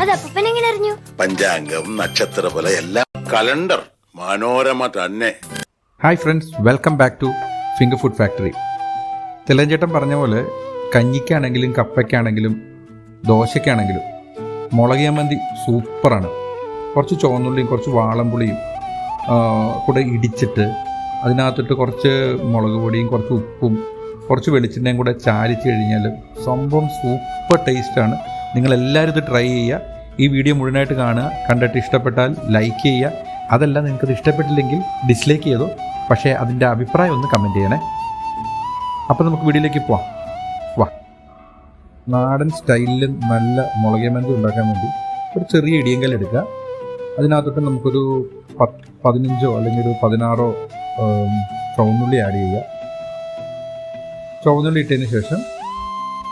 അത് അപ്പൻ എങ്ങനെ അറിഞ്ഞു? പഞ്ചാംഗം നക്ഷത്രഫല എല്ലാം. കലണ്ടർ മനോരമ തന്നെ. Hi friends welcome back to finger food factory തിലഞ്ചേട്ടൻ പറഞ്ഞ പോലെ കഞ്ഞിക്കാണെങ്കിലും കപ്പയ്ക്കാണെങ്കിലും ദോശയ്ക്കാണെങ്കിലും മുളക് ചമ്മന്തി സൂപ്പറാണ്. കുറച്ച് ചുവന്നുള്ളിയും കുറച്ച് വാളംപുളിയും കൂടെ ഇടിച്ചിട്ട് അതിനകത്തിട്ട് കുറച്ച് മുളക് പൊടിയും കുറച്ച് ഉപ്പും കുറച്ച് വെളിച്ചെണ്ണയും കൂടെ ചാലിച്ച് കഴിഞ്ഞാൽ സംഭവം സൂപ്പർ ടേസ്റ്റാണ്. നിങ്ങളെല്ലാവരും ഇത് ട്രൈ ചെയ്യുക. ഈ വീഡിയോ മുഴുവനായിട്ട് കാണുക. കണ്ടിട്ട് ഇഷ്ടപ്പെട്ടാൽ ലൈക്ക് ചെയ്യുക. അതല്ല നിങ്ങൾക്കത് ഇഷ്ടപ്പെട്ടില്ലെങ്കിൽ ഡിസ്ലൈക്ക് ചെയ്തോ. പക്ഷേ അതിന്റെ അഭിപ്രായം ഒന്ന് കമന്റ് ചെയ്യണേ. അപ്പോൾ നമുക്ക് വീഡിയോയിലേക്ക് പോവാം. വാ. നാടൻ സ്റ്റൈലിൽ നല്ല മുളകമന്തി ഉണ്ടാക്കാൻ വേണ്ടി ഒരു ചെറിയ ഇടിയങ്കൽ എടുക്കുക. അതിനകത്തോട്ട് നമുക്കൊരു പത്ത് പതിനഞ്ചോ അല്ലെങ്കിൽ ഒരു പതിനാറോ ചുവന്നുള്ളി ആഡ് ചെയ്യുക. ചുവന്നുള്ളി ഇട്ടതിന് ശേഷം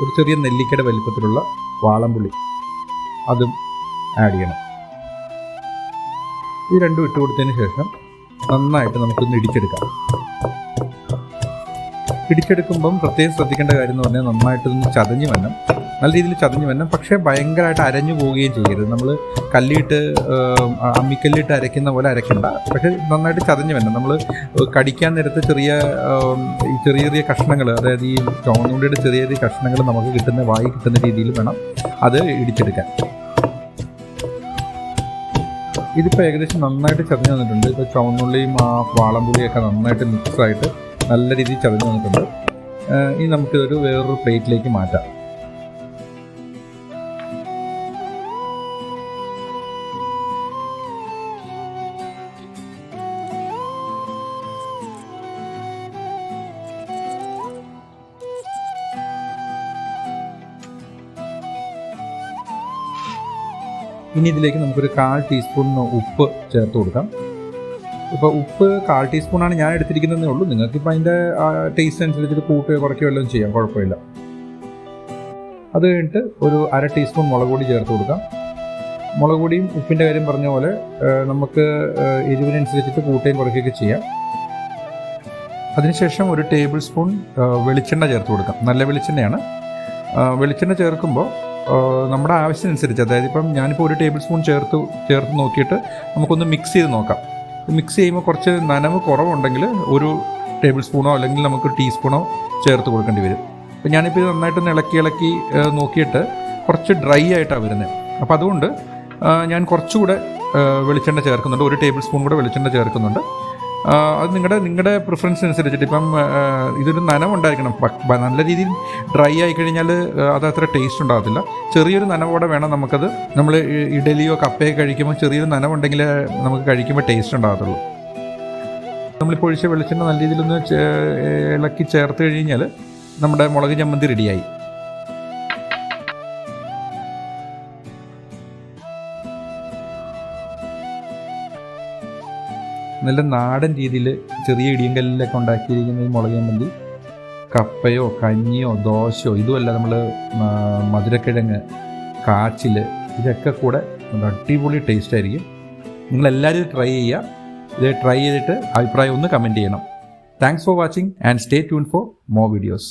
ഒരു ചെറിയ നെല്ലിക്കയുടെ വലിപ്പത്തിലുള്ള വാളംപുള്ളി അതും ആഡ് ചെയ്യണം. ഈ രണ്ടും ഇട്ട് കൊടുത്തതിന് ശേഷം നന്നായിട്ട് നമുക്കൊന്ന് ഇടിച്ചെടുക്കാം. ഇടിച്ചെടുക്കുമ്പം പ്രത്യേകം ശ്രദ്ധിക്കേണ്ട കാര്യം എന്ന് പറഞ്ഞാൽ നന്നായിട്ടൊന്ന് ചതഞ്ഞ് വരണം നല്ല രീതിയിൽ ചതഞ്ഞ് വരണം. പക്ഷേ ഭയങ്കരമായിട്ട് അരഞ്ഞു പോവുകയും ചെയ്യരുത്. നമ്മൾ കല്ലിട്ട് അമ്മിക്കല്ലിട്ട് അരയ്ക്കുന്ന പോലെ അരയ്ക്കണ്ട. പക്ഷേ നന്നായിട്ട് ചതഞ്ഞ് വരണം. നമ്മൾ കടിക്കാൻ നേരത്ത് ചെറിയ ചെറിയ ചെറിയ കഷ്ണങ്ങൾ അതായത് ഈ ചുവന്നുള്ളിയുടെ ചെറിയ ചെറിയ കഷ്ണങ്ങൾ നമുക്ക് കിട്ടുന്ന വായി കിട്ടുന്ന രീതിയിൽ വേണം അത് ഇടിച്ചെടുക്കാൻ. ഇതിപ്പോൾ ഏകദേശം നന്നായിട്ട് ചതഞ്ഞ് വന്നിട്ടുണ്ട്. ഇപ്പോൾ ചുവന്നുള്ളിയും ആ വാളംപുളിയൊക്കെ നന്നായിട്ട് മിക്സ് ആയിട്ട് നല്ല രീതിയിൽ ചതഞ്ഞ് വന്നിട്ടുണ്ട്. ഇനി നമുക്കിതൊരു വേറൊരു പ്ലേറ്റിലേക്ക് മാറ്റാം. ഇനി ഇതിലേക്ക് നമുക്കൊരു കാൽ ടീസ്പൂണിന് ഉപ്പ് ചേർത്ത് കൊടുക്കാം. ഇപ്പോൾ ഉപ്പ് കാൽ ടീസ്പൂണാണ് ഞാൻ എടുത്തിരിക്കുന്നതേ ഉള്ളൂ. നിങ്ങൾക്കിപ്പോൾ അതിന്റെ ടേസ്റ്റ് അനുസരിച്ചിട്ട് കൂട്ടുകയോ കുറയ്ക്കുകയോ വല്ലതും ചെയ്യാം. കുഴപ്പമില്ല. അത് കഴിഞ്ഞിട്ട് ഒരു അര ടീസ്പൂൺ മുളക് പൊടി ചേർത്ത് കൊടുക്കാം. മുളക് പൊടിയും ഉപ്പിന്റെ കാര്യം പറഞ്ഞ പോലെ നമുക്ക് എരിവിനനുസരിച്ചിട്ട് കൂട്ടുകയും കുറയ്ക്കുകയൊക്കെ ചെയ്യാം. അതിനുശേഷം ഒരു ടേബിൾ സ്പൂൺ വെളിച്ചെണ്ണ ചേർത്ത് കൊടുക്കാം. നല്ല വെളിച്ചെണ്ണയാണ്. വെളിച്ചെണ്ണ ചേർക്കുമ്പോൾ നമ്മുടെ ആവശ്യമനുസരിച്ച് അതായത് ഇപ്പം ഞാനിപ്പോൾ ഒരു ടേബിൾ സ്പൂൺ ചേർത്ത് ചേർത്ത് നോക്കിയിട്ട് നമുക്കൊന്ന് മിക്സ് ചെയ്ത് നോക്കാം. മിക്സ് ചെയ്യുമ്പോൾ കുറച്ച് നനവ് കുറവുണ്ടെങ്കിൽ ഒരു ടേബിൾ സ്പൂണോ അല്ലെങ്കിൽ നമുക്ക് ടീസ്പൂണോ ചേർത്ത് കൊടുക്കേണ്ടി വരും. അപ്പം ഞാനിപ്പോൾ ഇത് നന്നായിട്ടൊന്ന് ഇളക്കി ഇളക്കി നോക്കിയിട്ട് കുറച്ച് ഡ്രൈ ആയിട്ടാണ് വരുന്നത് അപ്പോൾ അതുകൊണ്ട് ഞാൻ കുറച്ചുകൂടെ വെളിച്ചെണ്ണ ചേർക്കുന്നുണ്ട്. ഒരു ടേബിൾ സ്പൂൺ കൂടെ വെളിച്ചെണ്ണ ചേർക്കുന്നുണ്ട്. അത് നിങ്ങളുടെ നിങ്ങളുടെ പ്രിഫറൻസ് അനുസരിച്ചിട്ട് ഇപ്പം ഇതൊരു നനവുണ്ടായിരിക്കണം. നല്ല രീതിയിൽ ഡ്രൈ ആയി കഴിഞ്ഞാൽ അത് അത്ര ടേസ്റ്റ് ഉണ്ടാകത്തില്ല. ചെറിയൊരു നനവോടെ വേണം നമുക്കത്. നമ്മൾ ഇഡലിയോ കപ്പയോ കഴിക്കുമ്പോൾ ചെറിയൊരു നനവുണ്ടെങ്കിൽ നമുക്ക് കഴിക്കുമ്പോൾ ടേസ്റ്റ് ഉണ്ടാകത്തുള്ളൂ. നമ്മളിപ്പോൾ ഒഴിച്ച വെളിച്ചെണ്ണ നല്ല രീതിയിലൊന്ന് ഇളക്കി ചേർത്ത് കഴിഞ്ഞാൽ നമ്മുടെ മുളക് ചമ്മന്തി റെഡിയായി നല്ല നാടൻ രീതിയിൽ ചെറിയ ഇടിയങ്കല്ലിലൊക്കെ ഉണ്ടാക്കിയിരിക്കുന്ന ഈ മുളക് ചമ്മന്തി കപ്പയോ കഞ്ഞിയോ ദോശയോ ഇതുമല്ല നമ്മൾ മധുരക്കിഴങ്ങ് കാച്ചിൽ ഇതൊക്കെ കൂടെ അടിപൊളി ടേസ്റ്റ് ആയിരിക്കും. നിങ്ങളെല്ലാവരും ട്രൈ ചെയ്യുക. ഇത് ട്രൈ ചെയ്തിട്ട് അഭിപ്രായം ഒന്ന് കമന്റ് ചെയ്യണം. Thanks for watching and stay tune for more videos